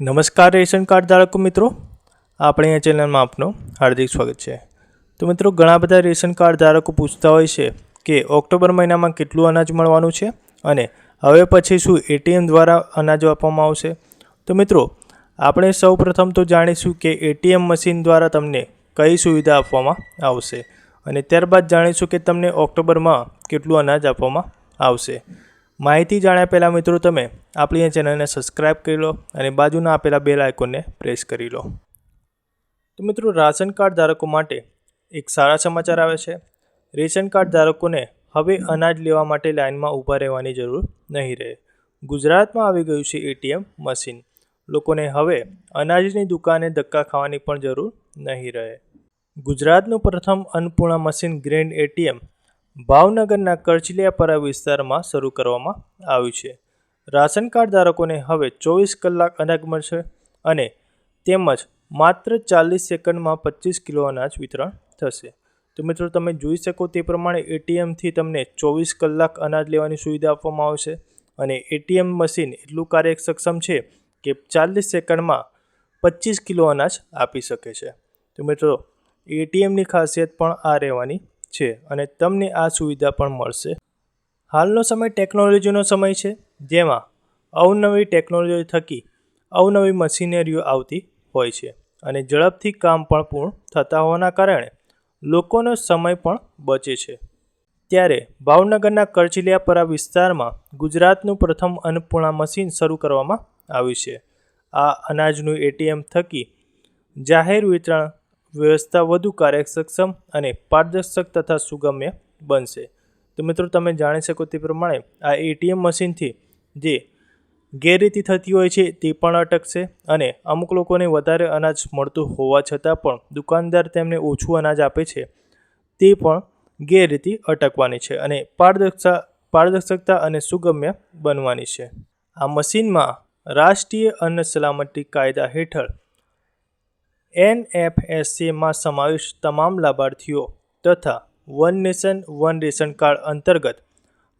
નમસ્કાર ration card ધારકો મિત્રો. આપણે આ ચેનલમાં આપનું હાર્દિક સ્વાગત છે. તો મિત્રો, ઘણા બધા રેશન કાર્ડ ધારકો પૂછતા હોય છે કે ઓક્ટોબર મહિનામાં કેટલું અનાજ મળવાનું છે અને હવે પછી શું એટીએમ દ્વારા અનાજ આપવામાં આવશે? તો મિત્રો, આપણે સૌ પ્રથમ તો જાણીશું કે એટીએમ મશીન દ્વારા તમને કઈ સુવિધા આપવામાં આવશે અને ત્યારબાદ જાણીશું કે તમને ઓક્ટોબરમાં કેટલું અનાજ આપવામાં આવશે. માહિતી જાણ્યા પહેલાં મિત્રો તમે આપણી ચેનલને સબસ્ક્રાઇબ કરી લો અને બાજુના આપેલા બેલ આઇકોનને પ્રેસ કરી લો. તો મિત્રો રાશન કાર્ડ ધારકો માટે એક સારા સમાચાર આવે છે. રેશન કાર્ડ ધારકોને હવે અનાજ લેવા માટે લાઇનમાં ઊભા રહેવાની જરૂર નહીં રહે. ગુજરાતમાં આવી ગયું છે એટીએમ મશીન. લોકોને હવે અનાજની દુકાને ધક્કા ખાવાની પણ જરૂર નહીં રહે. ગુજરાતનું પ્રથમ અન્નપૂર્ણા મશીન ગ્રેન્ડ એટીએમ ભાવનગરના કરચલિયાપરા વિસ્તારમાં શરૂ કરવામાં આવ્યું છે. રાશન કાર્ડ ધારકોને હવે ચોવીસ કલાક અનાજ મળશે અને તેમજ માત્ર ચાલીસ સેકન્ડમાં પચીસ કિલો અનાજ વિતરણ થશે. તો મિત્રો, તમે જોઈ શકો તે પ્રમાણે એટીએમથી તમને ચોવીસ કલાક અનાજ લેવાની સુવિધા આપવામાં આવશે અને એટીએમ મશીન એટલું કાર્યસક્ષમ છે કે ચાલીસ સેકન્ડમાં પચીસ કિલો અનાજ આપી શકે છે. તો મિત્રો, એટીએમની ખાસિયત પણ આ રહેવાની છે અને તમને આ સુવિધા પણ મળશે. હાલનો સમય ટેકનોલોજીનો સમય છે, જેમાં અવનવી ટેકનોલોજી થકી અવનવી મશીનરીઓ આવતી હોય છે અને ઝડપથી કામ પણ પૂર્ણ થતા હોવાના કારણે લોકોનો સમય પણ બચે છે. ત્યારે ભાવનગરના કરચલિયાપરા વિસ્તારમાં ગુજરાતનું પ્રથમ અન્નપૂર્ણા મશીન શરૂ કરવામાં આવ્યું છે. આ અનાજનું એટીએમ થકી જાહેર વિતરણ વ્યવસ્થા વધુ કાર્યક્ષમ અને પારદર્શક તથા સુગમ્ય બનશે. તો મિત્રો, તમે જાણી શકો તે પ્રમાણે આ એટીએમ મશીનથી જે ગેરરીતિ થતી હોય છે તે પણ અટકશે અને અમુક લોકોને વધારે અનાજ મળતું હોવા છતાં પણ દુકાનદાર તેમને ઓછું અનાજ આપે છે તે પણ ગેરરીતિ અટકવાની છે અને પારદર્શક, પારદર્શકતા અને સુગમ્ય બનવાની છે. આ મશીનમાં રાષ્ટ્રીય અન્ન સલામતી કાયદા હેઠળ એનએફએસસીમાં સમાવેશ તમામ લાભાર્થીઓ તથા one nation, one ration card અંતર્ગત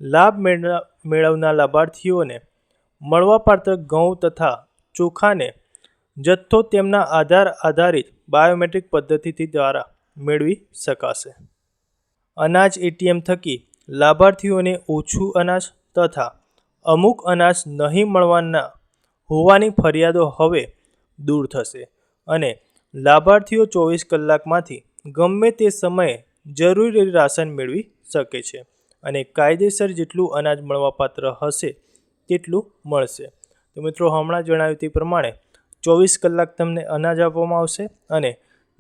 લાભ મેળવ, મેળવનાર લાભાર્થીઓને મળવાપાત્ર ઘઉં તથા ચોખાને જથ્થો તેમના આધાર આધારિત બાયોમેટ્રિક પદ્ધતિથી દ્વારા મેળવી શકાશે. અનાજ એટીએમ થકી લાભાર્થીઓને ઓછું અનાજ તથા અમુક અનાજ નહીં મળવાના હોવાની ફરિયાદો હવે દૂર થશે અને લાભાર્થીઓ ચોવીસ કલાકમાંથી ગમે તે સમયે જરૂરી રાશન મેળવી શકે છે અને કાયદેસર જેટલું અનાજ મળવાપાત્ર હશે તેટલું મળશે. તો મિત્રો, હમણાં જણાવ્યું તે પ્રમાણે ચોવીસ કલાક તમને અનાજ આપવામાં આવશે અને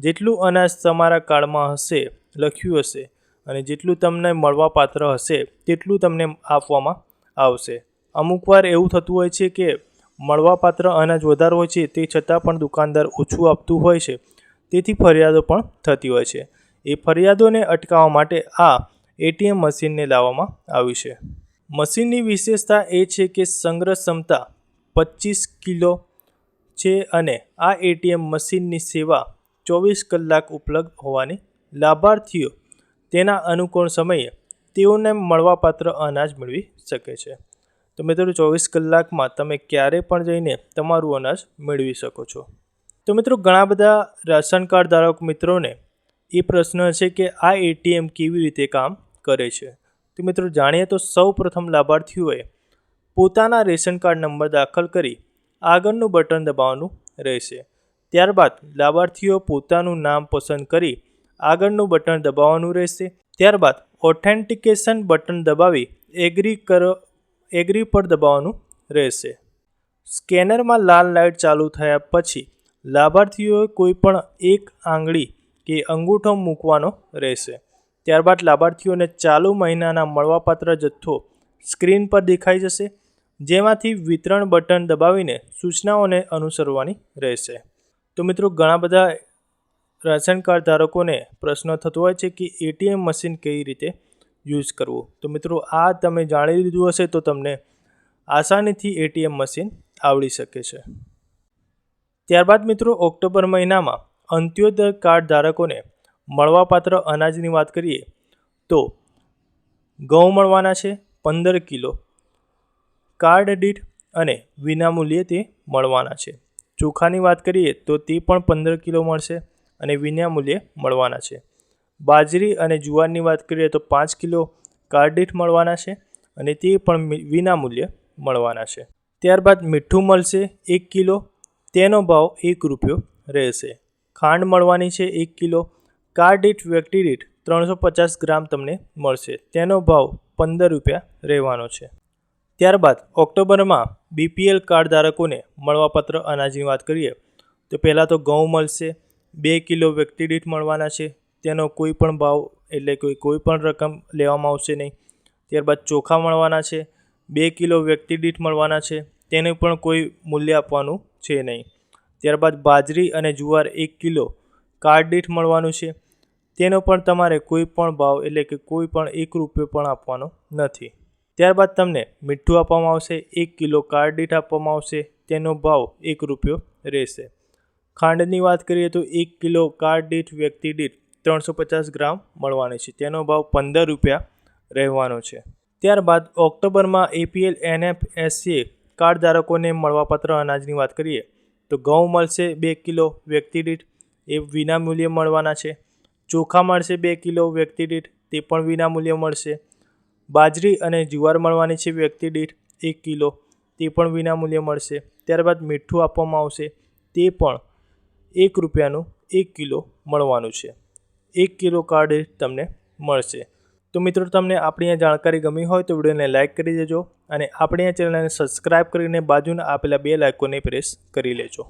જેટલું અનાજ તમારા કાર્ડમાં હશે, લખ્યું હશે અને જેટલું તમને મળવાપાત્ર હશે, તેટલું તમને આપવામાં આવશે. અમુકવાર એવું થતું હોય છે કે મળવાપાત્ર અનાજ વધારે હોય છે, તે છતાં પણ દુકાનદાર ઓછું આપતું હોય છે. તેથી ફરિયાદો પણ થતી હોય છે. એ ફરિયાદોને અટકાવવા માટે આ એટીએમ મશીનને લાવવામાં આવ્યું છે. મશીનની વિશેષતા એ છે કે સંગ્રહ ક્ષમતા પચીસ કિલો છે અને આ એટીએમ મશીનની સેવા ચોવીસ કલાક ઉપલબ્ધ હોવાની લાભાર્થીઓ તેના અનુકૂળ સમયે તેઓને મળવાપાત્ર અનાજ મેળવી શકે છે. તો મિત્રો ચોવીસ કલાકમાં તમે ક્યારે પણ જઈને તમારું અનાજ મેળવી શકો છો. તો મિત્રો ઘણા બધા રાશન કાર્ડ ધારક મિત્રોને એ પ્રશ્ન છે કે આ એટીએમ કેવી રીતે કામ કરે છે? તો મિત્રો જાણીએ તો સૌ પ્રથમ લાભાર્થીઓએ પોતાના રેશન કાર્ડ નંબર દાખલ કરી આગળનું બટન દબાવવાનું રહેશે. ત્યારબાદ લાભાર્થીઓ પોતાનું નામ પસંદ કરી આગળનું બટન દબાવવાનું રહેશે. ત્યારબાદ ઓથેન્ટિકેશન બટન દબાવી એગ્રી કરો એગ્રી પર દબાવવાનું રહેશે. સ્કેનરમાં લાલ લાઇટ ચાલુ થયા પછી લાભાર્થીઓએ કોઈ પણ એક આંગળી કે અંગૂઠો મૂકવાનો રહેશે. ત્યારબાદ લાભાર્થીઓને ચાલુ મહિનાના મળવાપાત્ર જથ્થો સ્ક્રીન પર દેખાઈ જશે, જેમાંથી વિતરણ બટન દબાવીને સૂચનાઓને અનુસરવાની રહેશે. તો મિત્રો, ઘણા બધા રાશન કાર્ડ ધારકોને પ્રશ્ન થતો હોય છે કે એટીએમ મશીન કઈ રીતે યુઝ કરવું. તો મિત્રો, આ તમે જાણી લીધું હશે તો તમને આસાનીથી એટીએમ મશીન આવડી શકે છે. ત્યારબાદ મિત્રો, ઓક્ટોબર મહિનામાં અંત્યોદય કાર્ડ ધારકોને મળવાપાત્ર અનાજની વાત કરીએ તો ઘઉં મળવાના છે પંદર કિલો, કાર્ડ દીઠ અને વિનામૂલ્યે તે મળવાના છે. ચોખાની વાત કરીએ તો તે પણ પંદર કિલો મળશે અને વિનામૂલ્યે મળવાના છે. બાજરી અને જુવારની વાત કરીએ તો પાંચ કિલો કારડીઠ મળવાના છે અને તે પણ વિના વિનામૂલ્યે મળવાના છે. ત્યારબાદ મીઠું મળશે એક કિલો, તેનો ભાવ એક રૂપિયો રહેશે. ખાંડ મળવાની છે એક કિલો કાર્ડ વ્યક્તિદીઠ ત્રણસો પચાસ ગ્રામ તમને મળશે. તેનો ભાવ પંદર રૂપિયા રહેવાનો છે. ત્યારબાદ ઓક્ટોબરમાં બીપીએલ કાર્ડ ધારકોને મળવાપત્ર અનાજની વાત કરીએ તો પહેલાં તો ઘઉં મળશે, બે કિલો વ્યક્તિદીઠ મળવાના છે તેનો કોઈ પણ ભાવ એટલે કે કોઈ પણ રકમ લેવામાં આવશે નહીં. ત્યારબાદ ચોખા મળવાના છે, બે કિલો વ્યક્તિ દીઠ મળવાના છે, તેને પણ કોઈ મૂલ્ય આપવાનું છે નહીં. ત્યારબાદ બાજરી અને જુવાર એક કિલો કાર્ડ દીઠ મળવાનું છે, તેનો પણ તમારે કોઈ પણ ભાવ એટલે કે કોઈ પણ એક રૂપિયો પણ આપવાનો નથી. ત્યારબાદ તમને મીઠું આપવામાં આવશે, એક કિલો કાર્ડ દીઠ આપવામાં આવશે, તેનો ભાવ એક રૂપિયો રહેશે. ખાંડની વાત કરીએ તો એક કિલો કાર્ડ દીઠ વ્યક્તિ દીઠ ત્રણસો પચાસ ગ્રામ મળવાની છે. તેનો ભાવ પંદર રૂપિયા રહેવાનો છે. ત્યારબાદ ઓક્ટોબરમાં એપીએલ એનએફએસસીએ કાર્ડ ધારકોને મળવાપાત્ર અનાજની વાત કરીએ, તો ઘઉં મળશે બે કિલો વ્યક્તિ દીઠ, એ વિનામૂલ્યે મળવાના છે. ચોખા મળશે બે કિલો વ્યક્તિ દીઠ, તે પણ વિનામૂલ્યે મળશે. બાજરી અને જુવાર મળવાની છે વ્યક્તિ દીઠ, એક કિલો, તે પણ વિનામૂલ્યે મળશે. ત્યારબાદ મીઠું આપવામાં આવશે, તે પણ એક રૂપિયાનું એક કિલો મળવાનું છે. એક કિલો કાર્ડ તમને મળશે. તો મિત્રો, તમને આપણી આ જાણકારી ગમી હોય તો વિડીયોને લાઇક કરી દેજો અને આપણી આ ચેનલને સબસ્ક્રાઇબ કરીને બાજુના આપેલા બે લાઇકોને પ્રેસ કરી લેજો.